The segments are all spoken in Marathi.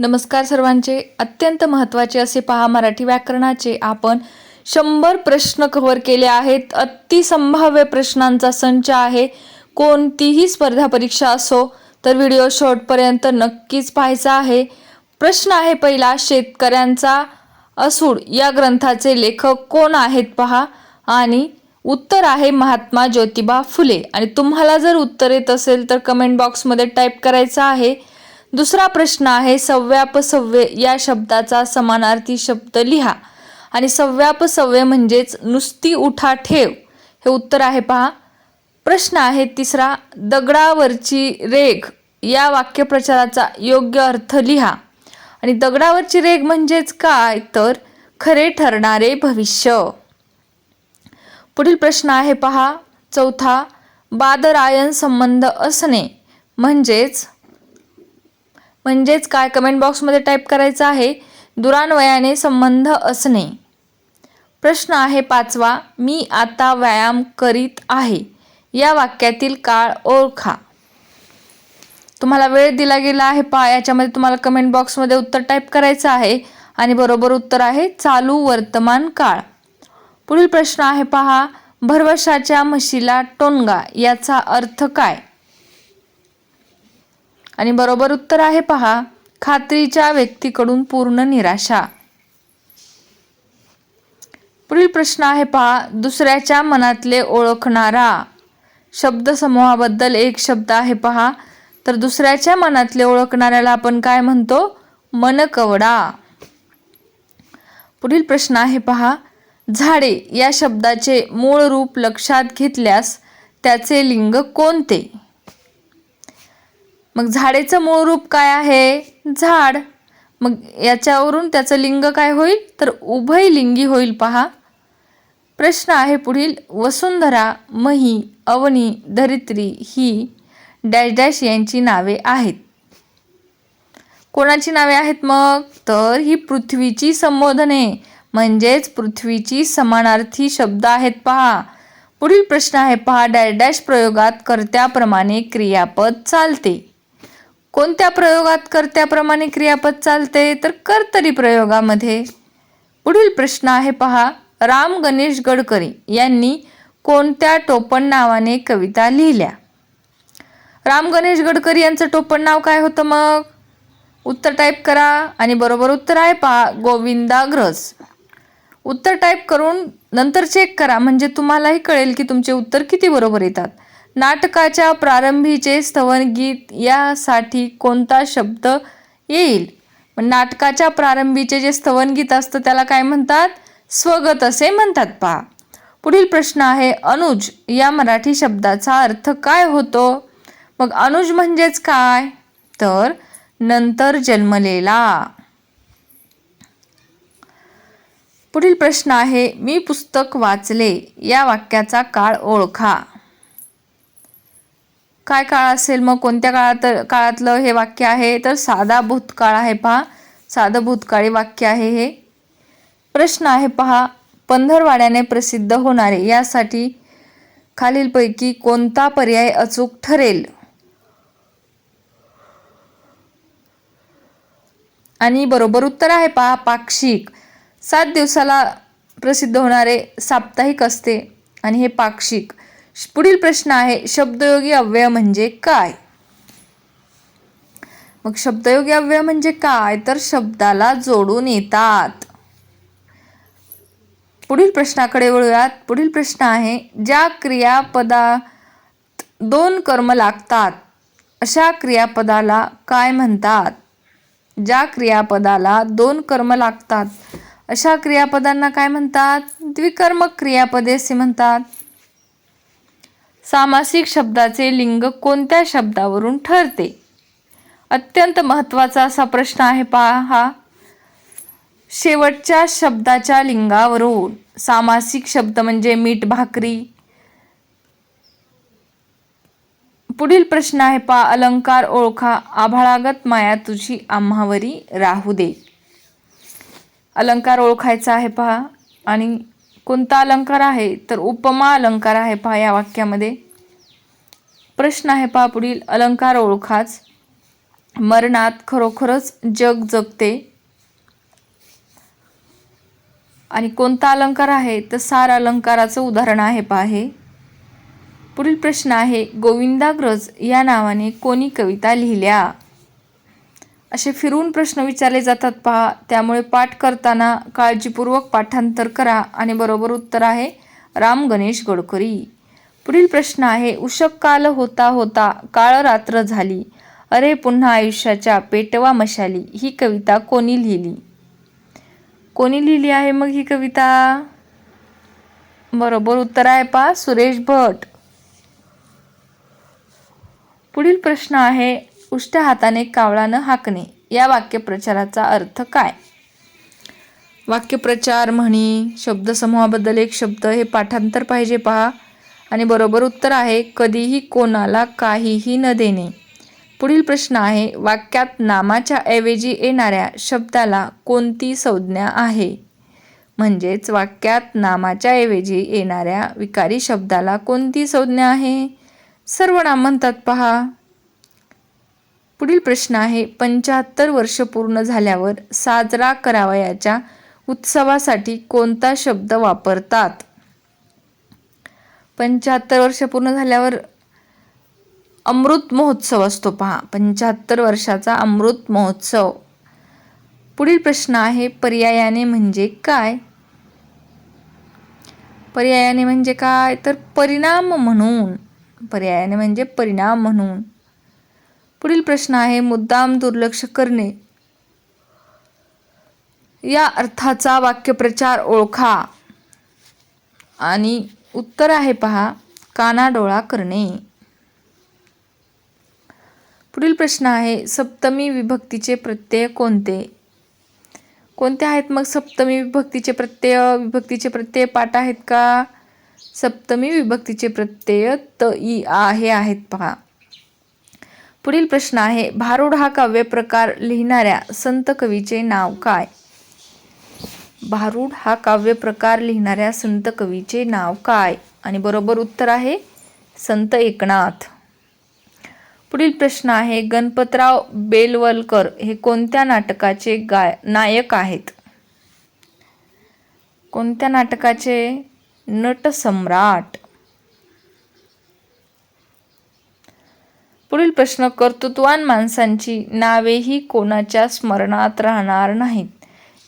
नमस्कार सर्वांचे. अत्यंत महत्त्वाचे असे पहा मराठी व्याकरणाचे. आपण शंभर प्रश्न कव्हर केले आहेत. अतिसंभाव्य प्रश्नांचा संच आहे. कोणतीही स्पर्धा परीक्षा असो तर व्हिडिओ शॉर्टपर्यंत नक्कीच पाहायचा आहे. प्रश्न आहे पहिला शेतकऱ्यांचा असूड. या ग्रंथाचे लेखक कोण आहेत पहा? आणि उत्तर आहे महात्मा ज्योतिबा फुले. आणि तुम्हाला जर उत्तर येत असेल तर कमेंट बॉक्समध्ये टाईप करायचं आहे. दुसरा प्रश्न आहे सव्यापसव्ये या शब्दाचा समानार्थी शब्द लिहा. आणि सव्यापसव्ये म्हणजेच नुसती उठा ठेव. हे उत्तर आहे पहा. प्रश्न आहे तिसरा दगडावरची रेघ या वाक्यप्रचाराचा योग्य अर्थ लिहा. आणि दगडावरची रेघ म्हणजेच काय? तर खरे ठरणारे भविष्य. पुढील प्रश्न आहे पहा. चौथा बादरायन संबंध असणे म्हणजेच म्हणजेच काय कमेंट बॉक्समध्ये टाईप करायचं आहे दुरान्वयाने संबंध असणे. प्रश्न आहे पाचवा मी आता व्यायाम करीत आहे. या वाक्यातील काळ ओळखा. तुम्हाला वेळ दिला गेला आहे पहा याच्यामध्ये तुम्हाला कमेंट बॉक्समध्ये उत्तर टाईप करायचं आहे आणि बरोबर उत्तर आहे चालू वर्तमान काळ. पुढील प्रश्न आहे पहा भरवशाच्या म्हशीला टोनगा याचा अर्थ काय? आणि बरोबर उत्तर आहे पहा खात्रीच्या व्यक्तीकडून पूर्ण निराशा. पुढील प्रश्न आहे पहा दुसऱ्याच्या मनातले ओळखणारा. शब्दसमूहाबद्दल एक शब्द आहे पहा तर दुसऱ्याच्या मनातले ओळखणाऱ्याला आपण काय म्हणतो? मनकवडा. पुढील प्रश्न आहे पहा झाडे या शब्दाचे मूळ रूप लक्षात घेतल्यास त्याचे लिंग कोणते? मग झाडेचं मूळ रूप काय आहे? झाड. मग याच्यावरून त्याचं लिंग काय होईल? तर उभय लिंगी होईल पहा. प्रश्न आहे पुढील. वसुंधरा मही अवनी धरित्री ही डॅश डॅश यांची नावे आहेत. कोणाची नावे आहेत मग? तर ही पृथ्वीची संबोधने म्हणजेच पृथ्वीची समानार्थी शब्द आहेत पहा. पुढील प्रश्न आहे पहा. डॅश डॅश प्रयोगात कर्त्याप्रमाणे क्रियापद चालते. कोणत्या प्रयोगात कर्त्याप्रमाणे क्रियापद चालते? तर कर्तरी प्रयोगामध्ये. पुढील प्रश्न आहे पहा. राम गणेश गडकरी यांनी कोणत्या टोपण नावाने कविता लिहिल्या? राम गणेश गडकरी यांचं टोपण नाव काय होतं मग? उत्तर टाईप करा आणि बरोबर उत्तर आहे पहा. गोविंदाग्रज उत्तर टाईप करून नंतर चेक करा. म्हणजे तुम्हालाही कळेल की तुमचे उत्तर किती बरोबर येतात. नाटकाच्या प्रारंभीचे स्तवनगीत यासाठी कोणता शब्द येईल? नाटकाच्या प्रारंभीचे जे स्तवनगीत असतं त्याला काय म्हणतात? स्वगत असे म्हणतात पहा. पुढील प्रश्न आहे अनुज या मराठी शब्दाचा अर्थ काय होतो? मग अनुज म्हणजेच काय? तर नंतर जन्मलेला. पुढील प्रश्न आहे मी पुस्तक वाचले या वाक्याचा काळ ओळखा. काय काळ असेल मग कोणत्या काळात काळातलं हे वाक्य आहे? तर साधा भूतकाळ आहे पहा. साधं भूतकाळी वाक्य आहे हे. प्रश्न आहे पहा पंधरवाड्याने प्रसिद्ध होणारे यासाठी खालीलपैकी कोणता पर्याय अचूक ठरेल? आणि बरोबर उत्तर आहे पहा पाक्षिक. सात दिवसाला प्रसिद्ध होणारे साप्ताहिक असते. आणि हे पाक्षिक. पुढील प्रश्न आहे शब्दयोगी अव्यय म्हणजे काय? मग शब्दयोगी अव्यय म्हणजे काय? तर शब्दाला जोडून येतात. पुढील प्रश्नाकडे वळूयात. पुढील प्रश्न आहे ज्या क्रियापदात दोन कर्म लागतात अशा क्रियापदाला काय म्हणतात? ज्या क्रियापदाला दोन कर्म लागतात अशा क्रियापदांना काय म्हणतात? द्विकर्मक क्रियापदे असे म्हणतात. सामासिक शब्दाचे लिंग कोणत्या शब्दावरून ठरते? अत्यंत महत्त्वाचा असा प्रश्न आहे पहा. हा शेवटच्या शब्दाच्या लिंगावरून. सामासिक शब्द म्हणजे मीठ भाकरी. पुढील प्रश्न आहे पा अलंकार ओळखा. आभाळागत माया तुझी आम्हावरी राहू दे. अलंकार ओळखायचा आहे पहा. आणि कोणता अलंकार आहे? तर उपमा अलंकार आहे पहा या वाक्यामध्ये. प्रश्न आहे पहा पुढील. अलंकार ओळखाच. मरणात खरोखरच जग जगते. आणि कोणता अलंकार आहे? तर सार अलंकाराचं उदाहरण आहे पहा हे. पुढील प्रश्न आहे गोविंदाग्रज या नावाने कोणी कविता लिहिल्या? असे फिरून प्रश्न विचारले जातात पहा. त्यामुळे पाठ करताना काळजीपूर्वक पाठांतर करा आणि बरोबर उत्तर आहे राम गणेश गडकरी. पुढील प्रश्न आहे उषक काल होता होता काळ रात्र झाली. अरे पुन्हा आयुष्याच्या पेटवा मशाली. ही कविता कोणी लिहिली? कोणी लिहिली आहे मग ही कविता? बरोबर उत्तर आहे पा सुरेश भट. पुढील प्रश्न आहे उष्ट्या हाताने कावळानं हाकणे. या वाक्यप्रचाराचा अर्थ काय? वाक्यप्रचार म्हणी शब्दसमूहाबद्दल एक शब्द हे पाठांतर पाहिजे पहा. आणि बरोबर उत्तर आहे कधीही कोणाला काहीही न देणे. पुढील प्रश्न आहे वाक्यात नामाच्या ऐवजी येणाऱ्या शब्दाला कोणती संज्ञा आहे? म्हणजेच वाक्यात नामाच्या ऐवजी येणाऱ्या विकारी शब्दाला कोणती संज्ञा आहे? सर्वनाम म्हणतात पहा. पुढील प्रश्न आहे पंच्याहत्तर वर्ष पूर्ण झाल्यावर साजरा करावयाच्या उत्सवासाठी कोणता शब्द वापरतात? पंच्याहत्तर वर्ष पूर्ण झाल्यावर अमृत महोत्सव असतो पहा. पंच्याहत्तर वर्षाचा अमृत महोत्सव. पुढील प्रश्न आहे पर्यायाने म्हणजे काय? पर्यायाने म्हणजे काय? तर परिणाम म्हणून. पर्यायाने म्हणजे परिणाम म्हणून. पुढील प्रश्न आहे मुद्दाम दुर्लक्ष करणे. या अर्थाचा वाक्यप्रचार ओळखा. आणि उत्तर आहे पहा कानाडोळा करणे. पुढील प्रश्न आहे सप्तमी विभक्तीचे प्रत्यय कोणते? कोणते आहेत मग सप्तमी विभक्तीचे प्रत्यय? विभक्तीचे प्रत्यय पाठ आहेत का? सप्तमी विभक्तीचे प्रत्यय त ई आ हे आहेत पहा. पुढील प्रश्न आहे भारुड हा काव्य प्रकार लिहिणाऱ्या संत कवीचे नाव काय? भारुड हा काव्य प्रकार लिहिणाऱ्या संत कवीचे नाव काय? आणि बरोबर उत्तर आहे संत एकनाथ. पुढील प्रश्न आहे गणपतराव बेलवलकर हे कोणत्या नाटकाचे गाय नायक आहेत? कोणत्या नाटकाचे? नटसम्राट. पुढील प्रश्न कर्तृत्वान माणसांची नावेही कोणाच्या स्मरणात राहणार नाहीत?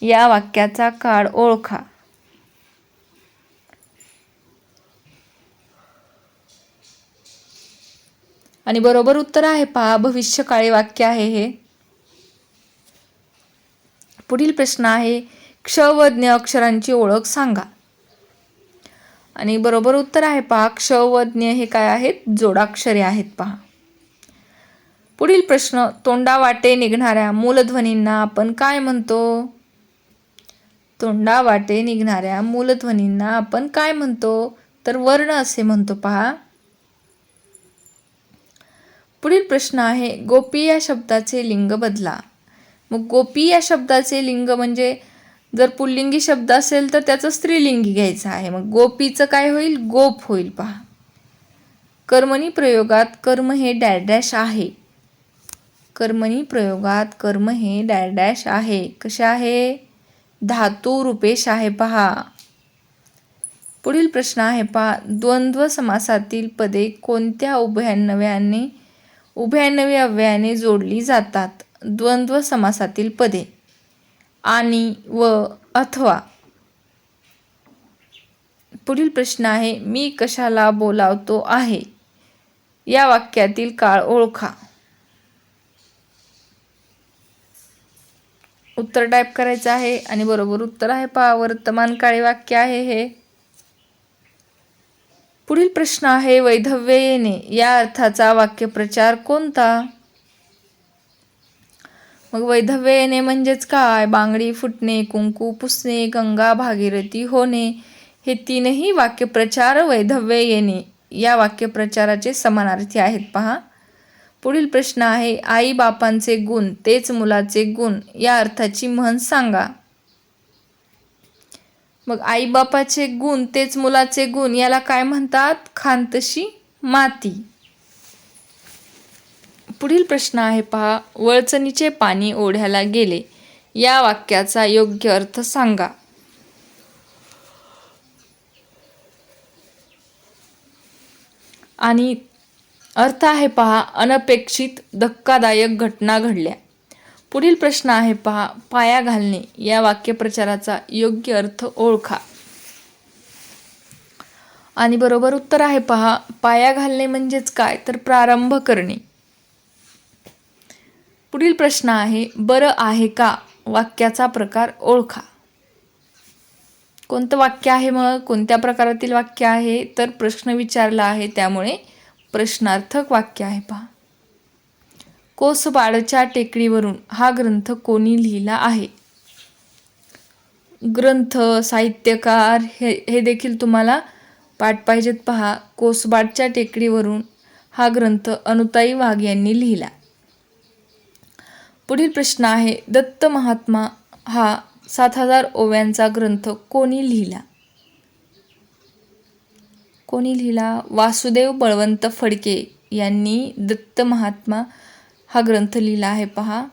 या वाक्याचा काळ ओळखा. आणि बरोबर उत्तर आहे पहा भविष्यकाळी वाक्य आहे हे. पुढील प्रश्न आहे क्षवज्ञ अक्षरांची ओळख सांगा. आणि बरोबर उत्तर आहे पहा क्षवज्ञ हे काय आहेत? जोडाक्षरे आहेत पहा. पुढील प्रश्न तोंडावाटे निघणाऱ्या मूलध्वनींना आपण काय म्हणतो? तोंडावाटे निघणाऱ्या मूलध्वनींना आपण काय म्हणतो? तर वर्ण असे म्हणतो पहा. पुढील प्रश्न आहे गोपी या शब्दाचे लिंग बदला. मग गोपी या शब्दाचे लिंग म्हणजे जर पुल्लिंगी शब्द असेल तर त्याचं स्त्रीलिंगी घ्यायचं आहे. मग गोपीचं काय होईल? गोप होईल पहा. कर्मणी प्रयोगात कर्म हे डॅश आहे. कर्मणी प्रयोगात कर्म हे डॅडॅश आहे. कशा आहे? धातू रुपेश आहे पहा. पुढील प्रश्न आहे पहा. द्वंद्व समासातील पदे कोणत्या उभयान्वयाने उभयान्वयी अव्ययाने जोडली जातात? द्वंद्व समासातील पदे. आणि व अथवा. पुढील प्रश्न आहे मी कशाला बोलावतो आहे? या वाक्यातील काळ ओळखा. उत्तर टाईप करायचं आहे आणि बरोबर उत्तर आहे पहा वर्तमान काळे वाक्य आहे हे. पुढील प्रश्न आहे वैधव्य येणे. या अर्थाचा वाक्यप्रचार कोणता? मग वैधव्य येणे म्हणजेच काय? बांगडी फुटणे कुंकू पुसणे गंगा भागीरथी होणे. हे तीनही वाक्यप्रचार वैधव्य येणे. या वाक्यप्रचाराचे समानार्थी आहेत पहा. पुढील प्रश्न आहे आई बापांचे गुण तेच मुलाचे गुण या अर्थाची म्हण सांगा. मग आई बापाचे गुण तेच मुलाचे गुण याला काय म्हणतात? खांतशी माती. पुढील प्रश्न आहे पहा वळचणीचे पाणी ओढ्याला गेले. या वाक्याचा योग्य अर्थ सांगा. आणि अर्थ आहे पहा अनपेक्षित धक्कादायक घटना घडल्या. पुढील प्रश्न आहे पहा पाया घालणे या वाक्यप्रचाराचा योग्य अर्थ ओळखा. आणि बरोबर उत्तर आहे पहा पाया घालणे म्हणजेच काय? तर प्रारंभ करणे. पुढील प्रश्न आहे बरं आहे का? वाक्याचा प्रकार ओळखा. कोणतं वाक्य आहे मग? कोणत्या प्रकारातील वाक्य आहे? तर प्रश्न विचारला आहे त्यामुळे प्रश्नार्थक वाक्य आहे पहा. कोसबाडच्या टेकडीवरून हा ग्रंथ कोणी लिहिला आहे? ग्रंथ साहित्यकार हे हे देखील तुम्हाला पाठ पाहिजेत पहा. कोसबाडच्या टेकडीवरून हा ग्रंथ अनुताई वाघ यांनी लिहिला. पुढील प्रश्न आहे दत्त महात्मा हा सात हजार ओव्यांचा ग्रंथ कोणी लिहिला? कोणी लिहिला? वासुदेव बळवंत फडके यांनी दत्त महात्मा हा ग्रंथ लिहिला आहे पहा.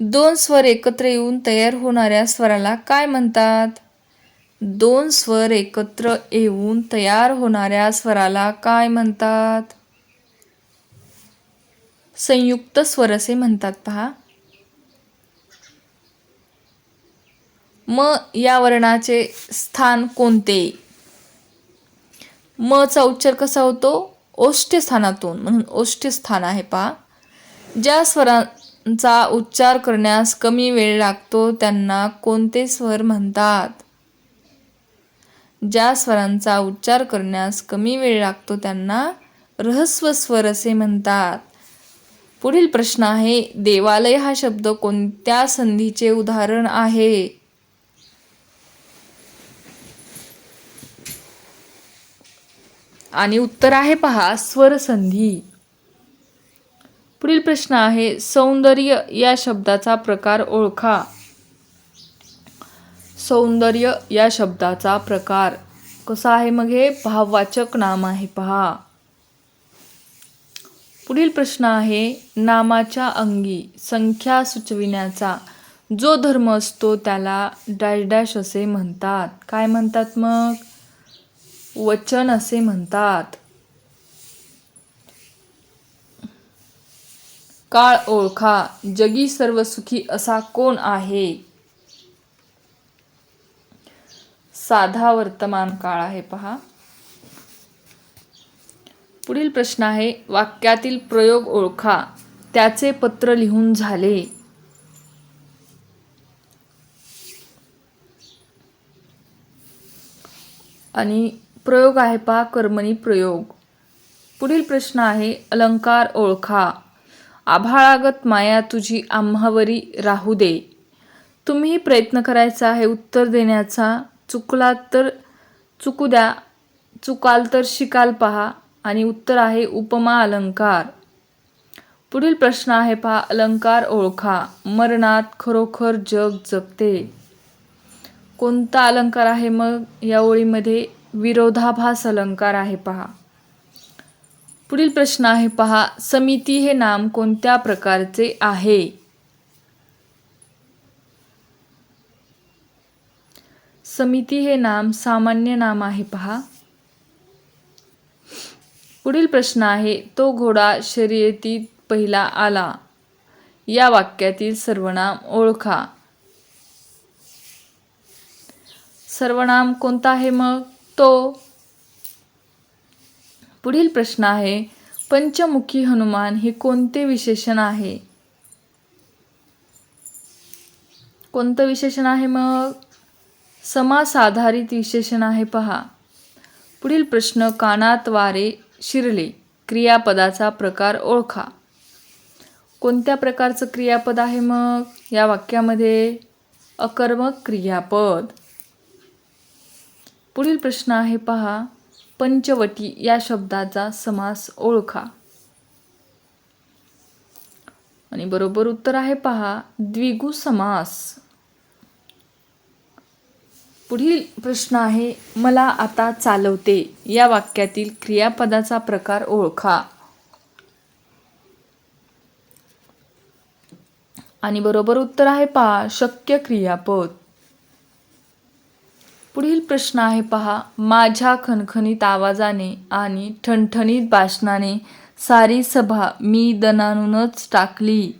दोन स्वर एकत्र येऊन तयार होणाऱ्या स्वराला काय म्हणतात? दोन स्वर एकत्र येऊन तयार होणाऱ्या स्वराला काय म्हणतात? संयुक्त स्वर असे म्हणतात पहा. म या वर्णाचे स्थान कोणते? म चा उच्चार कसा होतो? ओष्ठस्थानातून म्हणून ओष्ठस्थान आहे पहा. ज्या स्वरांचा उच्चार करण्यास कमी वेळ लागतो त्यांना कोणते स्वर म्हणतात? ज्या स्वरांचा उच्चार करण्यास कमी वेळ लागतो त्यांना रहस्व स्वर असे म्हणतात. पुढील प्रश्न आहे देवालय हा शब्द कोणत्या संधीचे उदाहरण आहे? आणि उत्तर आहे पहा स्वरसंधी. पुढील प्रश्न आहे सौंदर्य या शब्दाचा प्रकार ओळखा. सौंदर्य या शब्दाचा प्रकार. कसा आहे मग हे? भाववाचक नाम आहे पहा. पुढील प्रश्न आहे नामाच्या अंगी संख्या सुचविण्याचा. जो धर्म असतो त्याला डॅश डॅश असे म्हणतात. काय म्हणतात मग? वचन असे म्हणतात. काळ ओळखा जगी सर्व सुखी असा कोण आहे? साधा वर्तमान काळ आहे पहा. पुढील प्रश्न आहे वाक्यातील प्रयोग ओळखा त्याचे पत्र लिहून झाले. आणि प्रयोग आहे पहा कर्मणी प्रयोग. पुढील प्रश्न आहे अलंकार ओळखा. आभाळागत माया तुझी आम्हावरी राहू दे. तुम्ही प्रयत्न करायचा हे उत्तर देण्याचा. चुकलात तर चुकू द्या. चुकाल तर शिकाल पहा. आणि उत्तर आहे उपमा अलंकार. पुढील प्रश्न आहे पहा अलंकार ओळखा. मरणात खरोखर जग जगते. कोणता अलंकार आहे मग या ओळीमध्ये? विरोधाभास अलंकार आहे पहा. पुढील प्रश्न आहे पहा समिती हे नाम कोणत्या प्रकारचे आहे? समिती हे नाम सामान्य नाम आहे पहा. पुढील प्रश्न आहे तो घोडा शर्यतीत पहिला आला. या वाक्यातील सर्वनाम ओळखा. सर्वनाम कोणता आहे मग? तो पुढील प्रश्न आहे पंचमुखी हनुमान हे कोणते विशेषण आहे? कोणतं विशेषण आहे मग? समास आधारित विशेषण आहे पहा. पुढील प्रश्न कानात वारे शिरले क्रियापदाचा प्रकार ओळखा. कोणत्या प्रकारचं क्रियापद आहे मग? या वाक्यामध्ये अकर्मक क्रियापद. पुढील प्रश्न आहे पहा. पंचवटी या शब्दाचा समास ओळखा. आणि बरोबर उत्तर आहे पहा. द्विगु समास. पुढील प्रश्न आहे मला आता चालवते. या वाक्यातील क्रियापदाचा प्रकार ओळखा. आणि बरोबर उत्तर आहे पहा. शक्य क्रियापद. पुढील प्रश्न आहे पहा. माझ्या खणखणीत आवाजाने आणि ठणठणीत भाषणाने सारी सभा मी दनानूनच टाकली.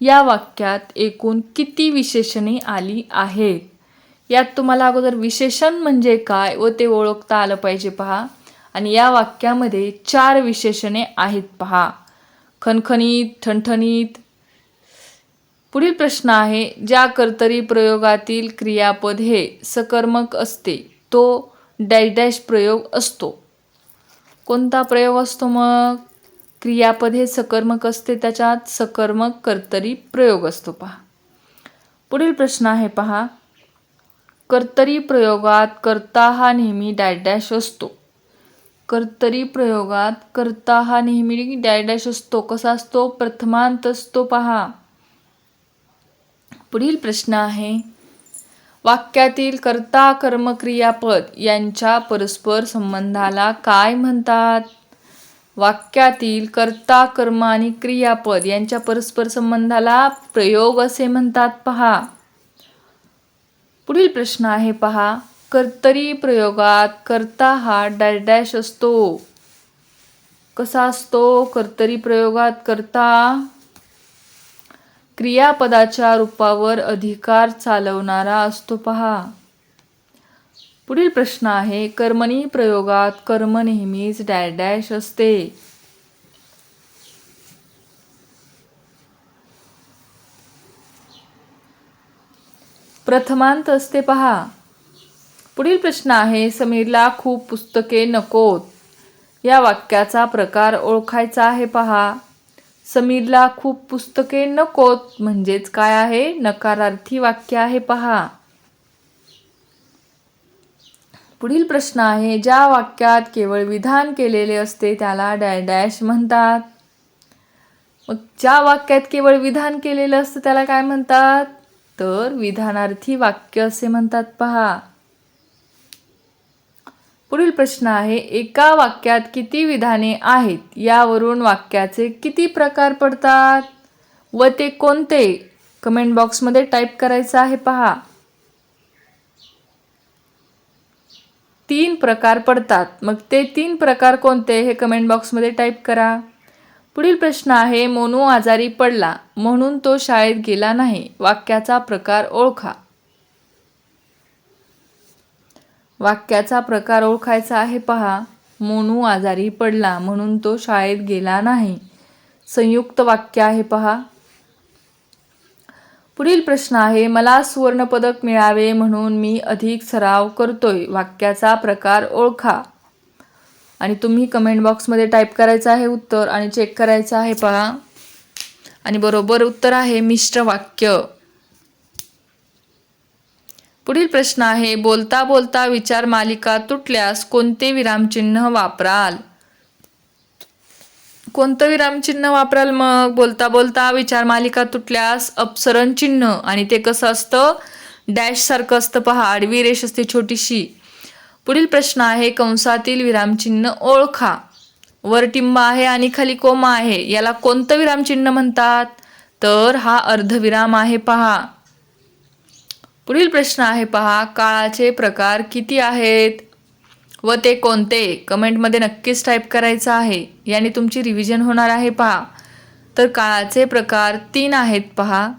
या वाक्यात एकूण किती विशेषणे आली आहेत? यात तुम्हाला अगोदर विशेषण म्हणजे काय व ते ओळखता आलं पाहिजे पहा. आणि या वाक्यामध्ये चार विशेषणे आहेत पहा. खणखणीत ठणठणीत पुढील प्रश्न आहे ज्या कर्तरी प्रयोगातील क्रियापद हे सकर्मक असते तो डॅश डॅश प्रयोग असतो. कोणता प्रयोग असतो मग? क्रियापद हे सकर्मक असते त्याच्यात सकर्मक कर्तरी प्रयोग असतो पहा. पुढील प्रश्न आहे पहा. कर्तरी प्रयोगात कर्ता हा नेहमी डॅश डॅश असतो. कर्तरी प्रयोगात कर्ता हा नेहमी डॅश डॅश असतो. कसा असतो? प्रथमांत असतो पहा. पुढील प्रश्न आहे. वाक्यातील कर्ता कर्म क्रियापद यांच्या परस्पर संबंधाला काय म्हणतात? वाक्यातील कर्ता कर्म आणि क्रियापद यांच्या परस्पर संबंधाला प्रयोग असे म्हणतात पहा. पुढील प्रश्न आहे पहा. कर्तरी प्रयोगात कर्ता हा डॅश डॅश असतो. कसा असतो? कर्तरी प्रयोगात कर्ता क्रियापदाच्या रूपावर अधिकार चालवणारा असतो पहा. पुढील प्रश्न आहे कर्मणी प्रयोगात कर्म नेहमीच डॅश डॅश असते. प्रथमांत असते पहा. पुढील प्रश्न आहे समीरला खूप पुस्तके नकोत. या वाक्याचा प्रकार ओळखायचा आहे पहा. समीरला खूप पुस्तके नकोत. म्हणजेच काय आहे? नकारार्थी वाक्य आहे पहा. पुढील प्रश्न आहे ज्या वाक्यात केवळ विधान केलेले असते त्याला डॅ डॅश म्हणतात. मग ज्या वाक्यात केवळ विधान केलेलं असतं त्याला काय म्हणतात? तर विधानार्थी वाक्य असे म्हणतात पहा. पुढील प्रश्न आहे एका वाक्यात किती विधाने आहेत? यावरून वाक्याचे किती प्रकार पडतात? व ते कोणते? कमेंट बॉक्समध्ये टाईप करायचं आहे पहा. तीन प्रकार पडतात. मग ते तीन प्रकार कोणते? हे कमेंट बॉक्समध्ये टाईप करा. पुढील प्रश्न आहे मोनू आजारी पडला म्हणून तो शाळेत गेला नाही. वाक्याचा प्रकार ओळखा. वाक्याचा प्रकार ओळखायचा आहे पहा. मोनू आजारी पडला म्हणून तो शाळेत गेला नाही. संयुक्त वाक्य आहे पहा. पुढील प्रश्न आहे मला सुवर्णपदक मिळावे म्हणून मी अधिक सराव करतोय. वाक्याचा प्रकार ओळखा. आणि तुम्ही कमेंट बॉक्समध्ये टाईप करायचं आहे उत्तर आणि चेक करायचं आहे पहा. आणि बरोबर उत्तर आहे मिश्र वाक्य. पुढील प्रश्न आहे बोलता बोलता विचार मालिका तुटल्यास कोणते विरामचिन्ह वापराल? कोणतं विरामचिन्ह वापराल मग? बोलता बोलता विचार मालिका तुटल्यास अपसरण चिन्ह. आणि ते कसं असतं? डॅश सारखं असतं पहा आडवी रेष असते छोटीशी. पुढील प्रश्न आहे कंसातील विरामचिन्ह ओळखा. वर टिंब आहे आणि खाली कोमा आहे. याला कोणतं विरामचिन्ह म्हणतात? तर हा अर्धविराम आहे पहा. पुढील प्रश्न आहे पहा काळाचे प्रकार किती आहेत? व ते कोणते? कमेंटमध्ये नक्कीच टाईप करायचं आहे. याने तुमची रिव्हिजन होणार आहे पहा. तर काळाचे प्रकार तीन आहेत पहा.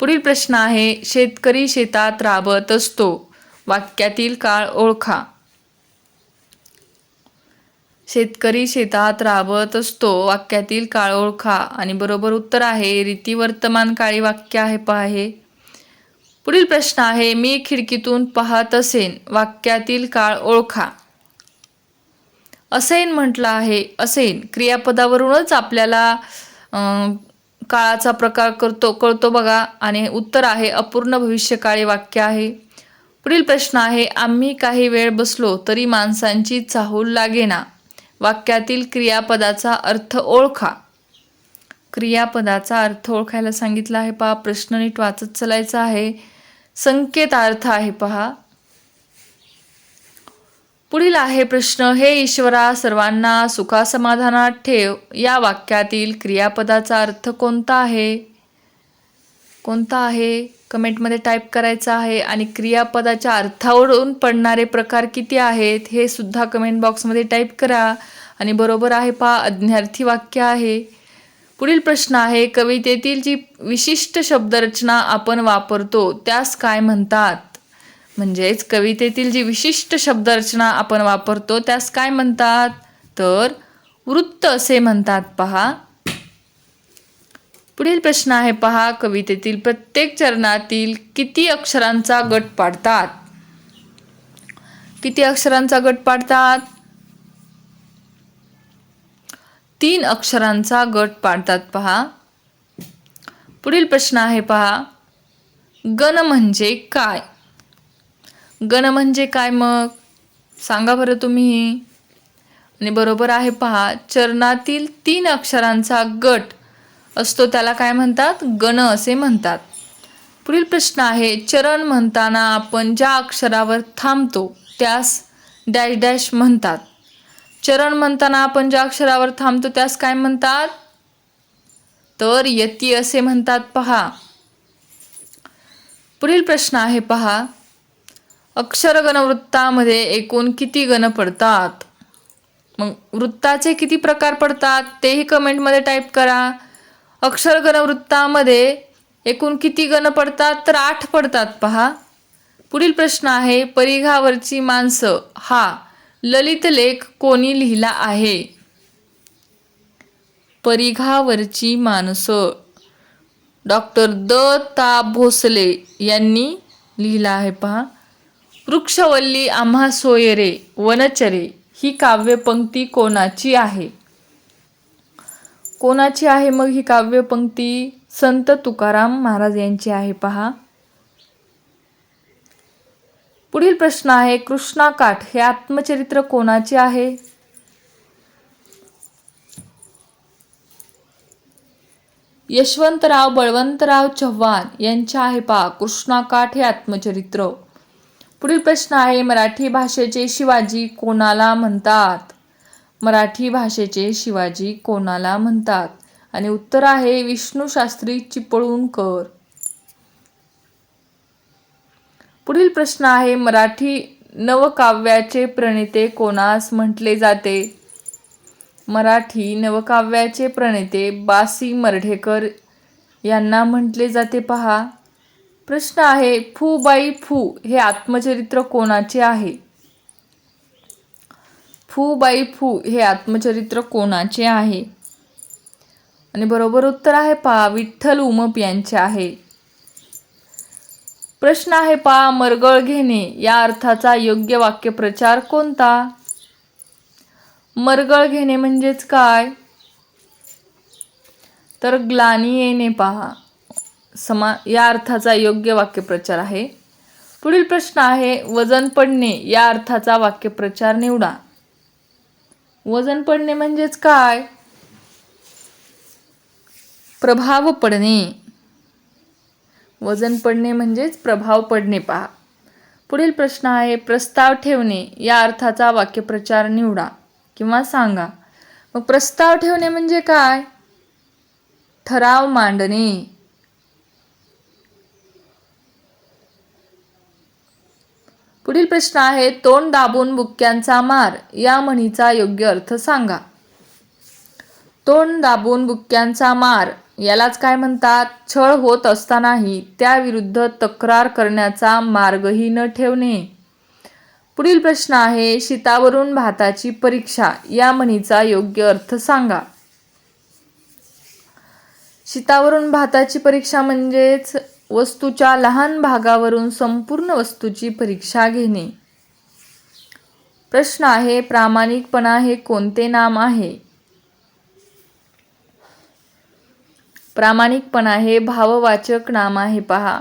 पुढील प्रश्न आहे शेतकरी शेतात राबत असतो. वाक्यातील काळ ओळखा. शेतकरी शेतात राबत असतो. वाक्यातील काळ ओळखा. आणि बरोबर उत्तर आहे रीती वर्तमान काळी वाक्य आहे पहा हे. पुढील प्रश्न आहे मी खिडकीतून पाहत असेन वाक्यातील काळ ओळखा. असेन म्हटलं आहे असेन. क्रियापदावरूनच आपल्याला काळाचा प्रकार करतो कळतो बघा. आणि उत्तर आहे अपूर्ण भविष्यकाळी वाक्य आहे. पुढील प्रश्न आहे आम्ही काही वेळ बसलो तरी माणसांची चाहूल लागेना. वाक्यातील क्रियापदाचा अर्थ ओळखा. क्रियापदाचा अर्थ ओळखायला सांगितला आहे पहा प्रश्न नीट वाचत चालायचा आहे. संकेतार्थ आहे पहा. पुढील आहे प्रश्न हे ईश्वरा सर्वांना सुखासमाधानात ठेव. या वाक्यातील क्रियापदाचा अर्थ कोणता आहे? कोणता आहे? कमेंटमध्ये टाईप करायचा आहे. आणि क्रियापदाच्या अर्थावरून पडणारे प्रकार किती आहेत हे सुद्धा कमेंट बॉक्समध्ये टाईप करा. आणि बरोबर आहे पहा अज्ञार्थी वाक्य आहे. पुढील प्रश्न आहे कवितेतील जी विशिष्ट शब्दरचना आपण वापरतो त्यास काय म्हणतात? म्हणजेच कवितेतील जी विशिष्ट शब्दरचना आपण वापरतो त्यास काय म्हणतात? तर वृत्त असे म्हणतात पहा. पुढील प्रश्न आहे पहा कवितेतील प्रत्येक चरणातील किती अक्षरांचा गट पाडतात? किती अक्षरांचा गट पाडतात? तीन अक्षरांचा गट पाडतात पहा. पुढील प्रश्न आहे पहा. गण म्हणजे काय? गण म्हणजे काय मग? सांगा बरं तुम्ही. आणि बरोबर आहे पहा चरणातील तीन अक्षरांचा गट असतो त्याला काय म्हणतात? गण असे म्हणतात. पुढील प्रश्न आहे चरण म्हणताना आपण ज्या अक्षरावर थांबतो त्यास डॅश डॅश म्हणतात. चरण म्हणताना आपण ज्या अक्षरावर थांबतो त्यास काय म्हणतात? तर यती असे म्हणतात पहा. पुढील प्रश्न आहे पहा. अक्षर गणवृत्तामध्ये एकूण किती गण पडतात? मग वृत्ताचे किती प्रकार पडतात तेही कमेंटमध्ये टाईप करा. अक्षर गणवृत्तामध्ये एकूण किती गण पडतात तर आठ पडतात पहा. पुढील प्रश्न आहे परिघावरची माणसं हा. ललित लेख कोणी लिहिला आहे? परिघावरची माणसं. डॉक्टर द. ता. भोसले यांनी लिहिला आहे पहा. वृक्षवल्ली आम्हा सोयरे वनचरे ही काव्यपंक्ती कोणाची आहे? कोणाची आहे मग ही काव्यपंक्ती? संत तुकाराम महाराज यांची आहे पहा. पुढील प्रश्न आहे कृष्णा काठ हे आत्मचरित्र कोणाचे आहे? यशवंतराव बळवंतराव चव्हाण यांच्या आहे पा कृष्णा काठ हे आत्मचरित्र. पुढील प्रश्न आहे मराठी भाषेचे शिवाजी कोणाला म्हणतात? मराठी भाषेचे शिवाजी कोणाला म्हणतात? आणि उत्तर आहे विष्णू शास्त्री चिपळूणकर. पुढील प्रश्न आहे मराठी नवकाव्याचे प्रणेते कोणास म्हटले जाते? मराठी नवकाव्याचे प्रणेते बासी मर्ढेकर यांना म्हटले जाते पहा. प्रश्न आहे फू बाई फू हे आत्मचरित्र कोणाचे आहे? फू बाई फू हे आत्मचरित्र कोणाचे आहे? आणि बरोबर उत्तर आहे पहा विठ्ठल उमप यांचे आहे. प्रश्न आहे पहा मरगळ घेणे. या अर्थाचा योग्य वाक्यप्रचार कोणता? मरगळ घेणे म्हणजेच काय? तर ग्लानी येणे पहा. समा या अर्थाचा योग्य वाक्यप्रचार आहे. पुढील प्रश्न आहे वजन पडणे. या अर्थाचा वाक्यप्रचार निवडा. वजन पडणे म्हणजेच काय? प्रभाव पडणे. वजन पडणे म्हणजेच प्रभाव पडणे पहा. पुढील प्रश्न आहे प्रस्ताव ठेवणे या अर्थाचा वाक्यप्रचार निवडा किंवा सांगा. मग प्रस्ताव ठेवणे म्हणजे काय? ठराव मांडणे. पुढील प्रश्न आहे तोंड दाबून बुक्क्यांचा मार या म्हणीचा योग्य अर्थ सांगा. तोंड दाबून बुक्क्यांचा मार यालाच काय म्हणतात? छळ होत असतानाही त्याविरुद्ध तक्रार करण्याचा मार्गही न ठेवणे. पुढील प्रश्न आहे शीतावरून भाताची परीक्षा या म्हणीचा योग्य अर्थ सांगा. शीतावरून भाताची परीक्षा म्हणजेच वस्तूच्या लहान भागावरून संपूर्ण वस्तूची परीक्षा घेणे. प्रश्न आहे प्रामाणिकपणा हे कोणते नाम आहे? प्रामाणिकपणा हे भाववाचक नाम आहे पहा.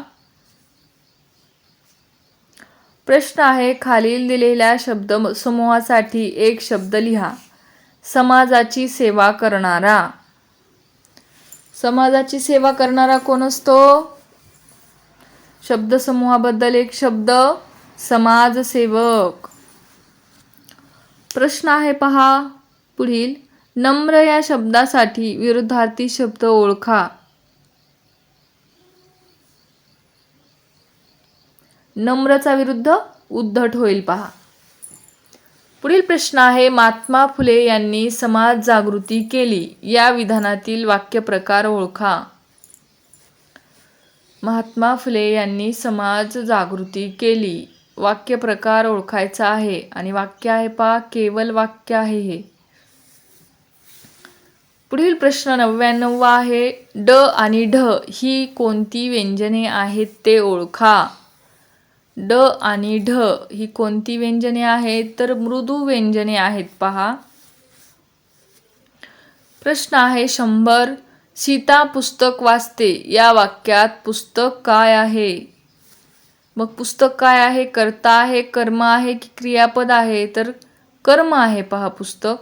प्रश्न आहे खालील दिलेल्या शब्द समूहासाठी एक शब्द लिहा. समाजाची सेवा करणारा. समाजाची सेवा करणारा कोण असतो? शब्दसमूहाबद्दल एक शब्द समाजसेवक. प्रश्न आहे पहा. पुढील. नम्र या शब्दासाठी विरुद्धार्थी शब्द ओळखा. नम्रचा विरुद्ध उद्धट होईल पहा. पुढील प्रश्न आहे महात्मा फुले यांनी समाज जागृती केली. या विधानातील वाक्यप्रकार ओळखा. महात्मा फुले यांनी समाज जागृती केली. वाक्यप्रकार ओळखायचा आहे आणि वाक्य आहे पहा केवल वाक्य आहे हे. पुढील प्रश्न नव्याण्णव आहे. ड आणि ढ ही कोणती व्यंजने आहेत ते ओळखा. ड आणि ढ ही कोणती व्यंजने आहेत? तर मृदू व्यंजने आहेत पहा. प्रश्न आहे शंभर. सीता पुस्तक वाचते. या वाक्यात पुस्तक काय आहे? मग पुस्तक काय आहे? कर्ता आहे कर्म आहे की क्रियापद आहे? तर कर्म आहे पहा पुस्तक.